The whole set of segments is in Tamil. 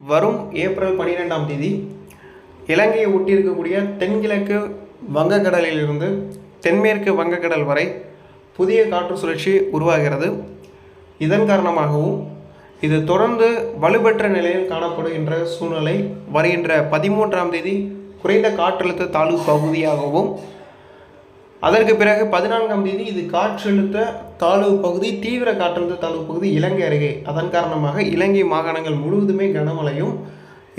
வரும் ஏப்ரல் பன்னிரெண்டாம் தேதி இலங்கையை ஒட்டி இருக்கக்கூடிய தென்கிழக்கு வங்கக்கடலிலிருந்து தென்மேற்கு வங்கக்கடல் வரை புதிய காற்று சுழற்சி உருவாகிறது. இதன் காரணமாகவும் இது தொடர்ந்து வலுப்பெற்ற நிலையில் காணப்படுகின்ற சூழ்நிலை. வருகின்ற பதிமூன்றாம் தேதி குறைந்த காற்றழுத்த தாழ்வு பகுதியாகவும் அதற்கு பிறகு பதினான்காம் தேதி இது காற்றழுத்த தாழ்வு பகுதி தீவிர காற்றழுத்த தாழ்வு பகுதி இலங்கை அருகே. அதன் காரணமாக இலங்கை மாகாணங்கள் முழுவதுமே கனமழையும்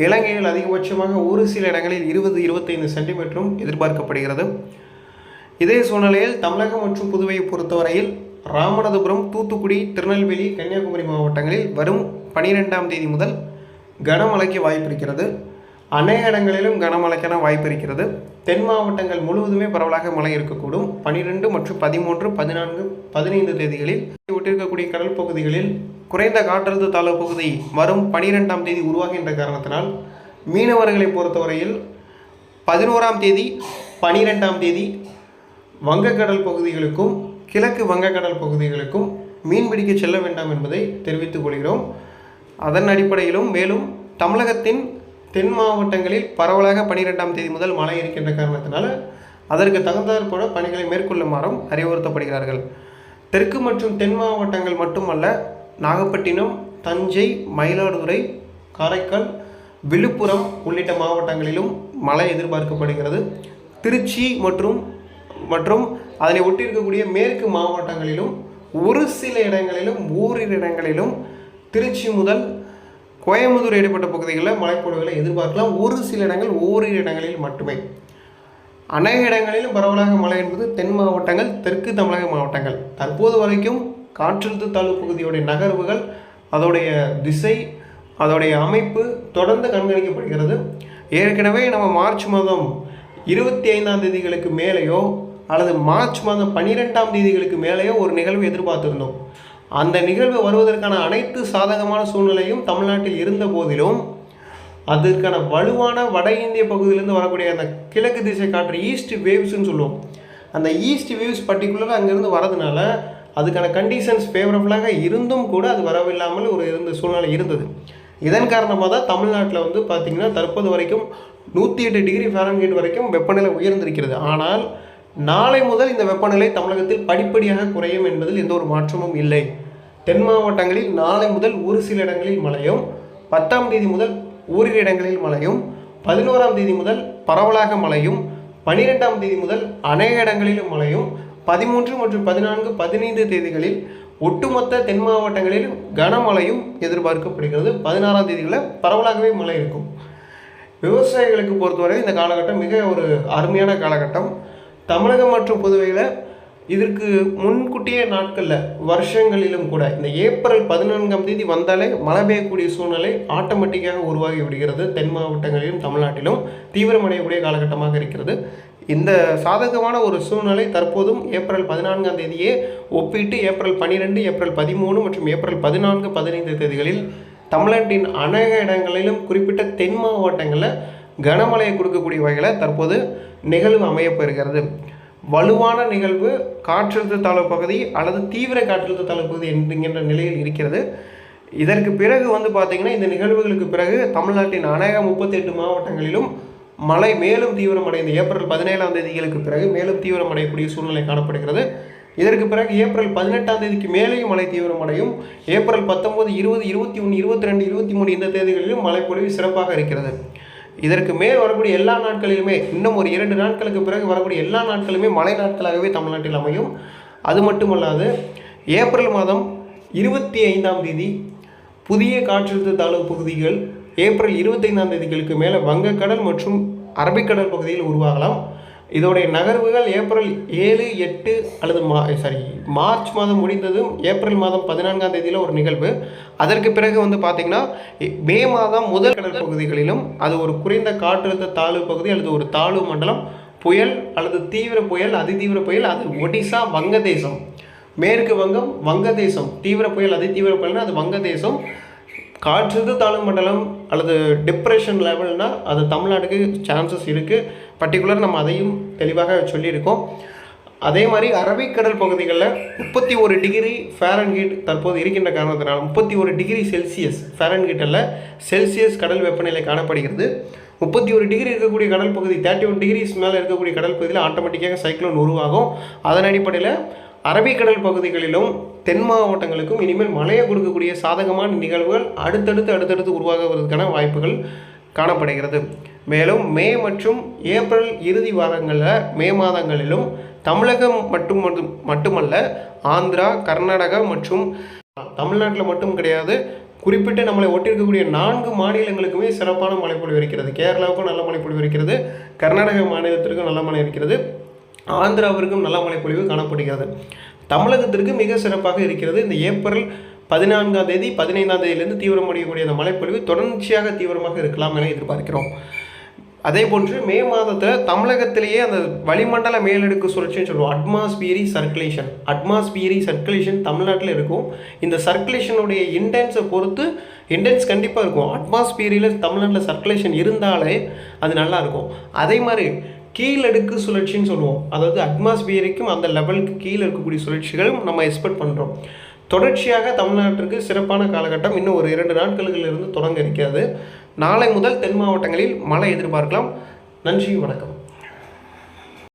இலங்கையில் அதிகபட்சமாக ஒரு சில இடங்களில் இருபது இருபத்தைந்து சென்டிமீட்டரும் எதிர்பார்க்கப்படுகிறது. இதே சூழ்நிலையில் தமிழகம் மற்றும் புதுவையை பொறுத்தவரையில் ராமநாதபுரம் தூத்துக்குடி திருநெல்வேலி கன்னியாகுமரி மாவட்டங்களில் வரும் பனிரெண்டாம் தேதி முதல் கனமழைக்கு வாய்ப்பிருக்கிறது. அநேக இடங்களிலும் கனமழைக்கான வாய்ப்பு இருக்கிறது தென் மாவட்டங்கள் முழுவதுமே பரவலாக மழை இருக்கக்கூடும். பனிரெண்டு மற்றும் பதிமூன்று பதினான்கு பதினைந்து தேதிகளில் ஒட்டிருக்கக்கூடிய கடல் பகுதிகளில் குறைந்த காற்றழுத்த தாழ்வு பகுதி வரும் பனிரெண்டாம் தேதி உருவாகின்ற காரணத்தினால் மீனவர்களை பொறுத்தவரையில் பதினோராம் தேதி பனிரெண்டாம் தேதி வங்கக்கடல் பகுதிகளுக்கும் கிழக்கு வங்கக்கடல் பகுதிகளுக்கும் மீன்பிடிக்க செல்ல வேண்டாம் என்பதை தெரிவித்துக் கொள்கிறோம். அதன் அடிப்படையிலும் மேலும் தமிழகத்தின் தென் மாவட்டங்களில் பரவலாக பனிரெண்டாம் தேதி முதல் மழை இருக்கின்ற காரணத்தினால் அதற்கு தகுந்தாற்போல பணிகளை மேற்கொள்ளுமாறும் அறிவுறுத்தப்படுகிறார்கள். தெற்கு மற்றும் தென் மாவட்டங்கள் மட்டுமல்ல நாகப்பட்டினம் தஞ்சை மயிலாடுதுறை காரைக்கால் விழுப்புரம் உள்ளிட்ட மாவட்டங்களிலும் மழை எதிர்பார்க்கப்படுகிறது. திருச்சி மற்றும் மற்றும் அதனை ஒட்டியிருக்கக்கூடிய மேற்கு மாவட்டங்களிலும் ஒரு சில இடங்களிலும் ஓரிரு இடங்களிலும் திருச்சி முதல் கோயம்புத்தூர் இடைப்பட்ட பகுதிகளில் மழைப்பொழிவுகளை எதிர்பார்க்கலாம். ஒரு சில இடங்கள் ஓரிரு இடங்களில் மட்டுமே. அநேக இடங்களிலும் பரவலாக மழை என்பது தென் மாவட்டங்கள் தெற்கு தமிழக மாவட்டங்கள். தற்போது வரைக்கும் காற்றழுத்த தாழ்வு பகுதியுடைய நகர்வுகள் அதோடைய திசை அதோடைய அமைப்பு தொடர்ந்து கண்காணிக்கப்படுகிறது. ஏற்கனவே நம்ம மார்ச் மாதம் இருபத்தி ஐந்தாம் தேதிகளுக்கு மேலேயோ அல்லது மார்ச் மாதம் பன்னிரெண்டாம் தேதிகளுக்கு மேலேயோ ஒரு நிகழ்வு எதிர்பார்த்துருந்தோம். அந்த நிகழ்வு வருவதற்கான அனைத்து சாதகமான சூழ்நிலையும் தமிழ்நாட்டில் இருந்த போதிலும் அதற்கான வலுவான வட இந்திய பகுதியிலேருந்து வரக்கூடிய அந்த கிழக்கு திசை காற்று ஈஸ்ட் வேவ்ஸ்ன்னு சொல்லுவோம். அந்த ஈஸ்ட் வேவ்ஸ் பர்டிகுலராக அங்கேருந்து வரதுனால அதுக்கான கண்டிஷன்ஸ் ஃபேவரபுளாக இருந்தும் கூட அது வரவில்லாமல் ஒரு இருந்த சூழ்நிலை இருந்தது. இதன் காரணமாக தான் தமிழ்நாட்டில் வந்து பார்த்திங்கன்னா தற்போது வரைக்கும் நூற்றி எட்டு டிகிரி ஃபாரன்ஹீட் வரைக்கும் வெப்பநிலை உயர்ந்திருக்கிறது. ஆனால் நாளை முதல் இந்த வெப்பநிலை தமிழகத்தில் படிப்படியாக குறையும் என்பதில் எந்த ஒரு மாற்றமும் இல்லை. தென் மாவட்டங்களில் நாளை முதல் ஒரு சில இடங்களில் மழையும் பத்தாம் தேதி முதல் ஓரிரு இடங்களில் மழையும் பதினோராம் தேதி முதல் பரவலாக மழையும் பனிரெண்டாம் தேதி முதல் அநேக இடங்களிலும் மழையும் பதிமூன்று மற்றும் பதினான்கு பதினைந்து தேதிகளில் ஒட்டுமொத்த தென் மாவட்டங்களில் கனமழையும் எதிர்பார்க்கப்படுகிறது. பதினாறாம் தேதிகளில் பரவலாகவே மழை இருக்கும். விவசாயிகளுக்கு பொறுத்தவரை இந்த காலகட்டம் மிக ஒரு அருமையான காலகட்டம். தமிழகம் மற்றும் புதுவையில் இதற்கு முன்கூட்டிய நாட்களில் வருஷங்களிலும் கூட இந்த ஏப்ரல் பதினான்காம் தேதி வந்தாலே மழை பெய்யக்கூடிய சூழ்நிலை ஆட்டோமேட்டிக்காக உருவாகி விடுகிறது. தென் மாவட்டங்களிலும் தமிழ்நாட்டிலும் தீவிரமடையக்கூடிய காலகட்டமாக இருக்கிறது. இந்த சாதகமான ஒரு சூழ்நிலை தற்போதும் ஏப்ரல் பதினான்காம் தேதியே ஒப்பிட்டு ஏப்ரல் பன்னிரெண்டு ஏப்ரல் பதிமூணு மற்றும் ஏப்ரல் பதினான்கு பதினைந்து தேதிகளில் தமிழ்நாட்டின் அநேக இடங்களிலும் குறிப்பிட்ட தென் மாவட்டங்களில் கனமழையை கொடுக்கக்கூடிய வகையில் தற்போது நிகழ்வு அமையப்பெறுகிறது வலுவான நிகழ்வு காற்றழுத்த தாழ்வு பகுதி அல்லது தீவிர காற்றழுத்த தாழ்வு பகுதி என்கின்ற நிலையில் இருக்கிறது. இதற்கு பிறகு வந்து பார்த்திங்கன்னா இந்த நிகழ்வுகளுக்கு பிறகு தமிழ்நாட்டின் அநேக முப்பத்தெட்டு மாவட்டங்களிலும் மழை மேலும் தீவிரமடைந்த ஏப்ரல் பதினேழாம் தேதிகளுக்கு பிறகு மேலும் தீவிரமடையக்கூடிய சூழ்நிலை காணப்படுகிறது. இதற்கு பிறகு ஏப்ரல் பதினெட்டாம் தேதிக்கு மேலேயும் மழை தீவிரமடையும். ஏப்ரல் பத்தொம்போது இருபது இருபத்தி ஒன்று இருபத்தி ரெண்டு இருபத்தி மூணு இந்த தேதிகளிலும் மழைப்பொழிவு சிறப்பாக இருக்கிறது. இதற்கு மேல் வரக்கூடிய எல்லா நாட்களிலுமே இன்னும் ஒரு இரண்டு நாட்களுக்கு பிறகு வரக்கூடிய எல்லா நாட்களுமே மழை நாட்களாகவே தமிழ்நாட்டில் அமையும். அது மட்டுமல்லாது ஏப்ரல் மாதம் இருபத்தி ஐந்தாம் தேதி புதிய காற்றழுத்த தாழ்வு பகுதிகள் ஏப்ரல் இருபத்தைந்தாம் தேதிகளுக்கு மேலே வங்கக்கடல் மற்றும் அரபிக்கடல் பகுதியில் உருவாகலாம். இதோடைய நகர்வுகள் ஏப்ரல் ஏழு எட்டு அல்லது மா சாரி மார்ச் மாதம் முடிந்ததும் ஏப்ரல் மாதம் பதினான்காம் தேதியில் ஒரு நிகழ்வு. அதற்கு பிறகு வந்து பார்த்திங்கன்னா மே மாதம் முதல் கடல் பகுதிகளிலும் அது ஒரு குறைந்த காற்றழுத்த தாழ்வு பகுதி அல்லது ஒரு தாழ்வு மண்டலம் புயல் அல்லது தீவிர புயல் அதிதீவிர புயல் அது ஒடிசா வங்கதேசம். மேற்கு வங்கம் வங்கதேசம். தீவிர புயல் அதிதீவிர புயல்னா அது வங்கதேசம். காற்றுது தாழ்வு மண்டலம் அல்லது டிப்ரெஷன் லெவல்னால் அது தமிழ்நாட்டுக்கு சான்சஸ் இருக்குது பர்டிகுலர் நம்ம அதையும் தெளிவாக சொல்லியிருக்கோம். அதே மாதிரி அரபிக்கடல் பகுதிகளில் முப்பத்தி ஒரு டிகிரி ஃபேரன்ஹீட் தற்போது இருக்கின்ற காரணத்தினால் முப்பத்தி ஒரு டிகிரி செல்சியஸ் ஃபேரன்ஹீட் அல்ல செல்சியஸ் கடல் வெப்பநிலை காணப்படுகிறது. முப்பத்தி ஒரு டிகிரி இருக்கக்கூடிய கடல் பகுதி தேர்ட்டி ஒன் டிகிரிஸ் மேலே இருக்கக்கூடிய கடல் பகுதியில் ஆட்டோமேட்டிக்காக சைக்ளோன் உருவாகும். அதன் அடிப்படையில் அரபிக்கடல் பகுதிகளிலும் தென் மாவட்டங்களுக்கும் இனிமேல் மழையை கொடுக்கக்கூடிய சாதகமான நிகழ்வுகள் அடுத்தடுத்து அடுத்தடுத்து உருவாகுவதற்கான வாய்ப்புகள் காணப்படுகிறது. மேலும் மே மற்றும் ஏப்ரல் இறுதி வாரங்களில் மே மாதங்களிலும் தமிழகம் மட்டும் மட்டுமல்ல ஆந்திரா கர்நாடகா மற்றும் தமிழ்நாட்டில் மட்டும் கிடையாது. குறிப்பிட்ட நம்மளை ஒட்டியிருக்கக்கூடிய நான்கு மாநிலங்களுக்குமே சிறப்பான மழைப்பொழிவு இருக்கிறது. கேரளாவுக்கும் நல்ல மழைப்பொழிவு இருக்கிறது. கர்நாடக மாநிலத்திற்கும் நல்ல மழை இருக்கிறது. ஆந்திராவிற்கும் நல்ல மழைப்பொழிவு காணப்படுகிறது. தமிழகத்திற்கு மிக சிறப்பாக இருக்கிறது இந்த ஏப்ரல் பதினான்காம் தேதி பதினைந்தாம் தேதியிலிருந்து தீவிரமடையக்கூடிய அந்த மழைப்பொழிவு தொடர்ச்சியாக தீவிரமாக இருக்கலாம் என எதிர்பார்க்கிறோம். அதே போன்று மே மாதத்தில் தமிழகத்திலேயே அந்த வளிமண்டல மேலடுக்கு சுழற்சின்னு சொல்லுவோம். அட்மாஸ்பியரி சர்க்குலேஷன் அட்மாஸ்பியரி சர்க்குலேஷன் தமிழ்நாட்டில் இருக்கும். இந்த சர்க்குலேஷனுடைய இன்டென்ஸை பொறுத்து இன்டென்ஸ் கண்டிப்பாக இருக்கும். அட்மாஸ்பியரியில் தமிழ்நாட்டில் சர்க்குலேஷன் இருந்தாலே அது நல்லாயிருக்கும் அதே மாதிரி கீழடுக்கு சுழற்சின்னு சொல்லுவோம். அதாவது அட்மாஸ்பியருக்கும் அந்த லெவலுக்கு கீழே இருக்கக்கூடிய சுழற்சிகளும் நம்ம எக்ஸ்பெக்ட் பண்ணுறோம் தொடர்ச்சியாக தமிழ்நாட்டிற்கு சிறப்பான காலகட்டம் இன்னும் ஒரு இரண்டு நாட்களிலிருந்து தொடங்க இருக்கிறது. நாளை முதல் தென் மாவட்டங்களில் மழை எதிர்பார்க்கலாம். நன்றி வணக்கம்.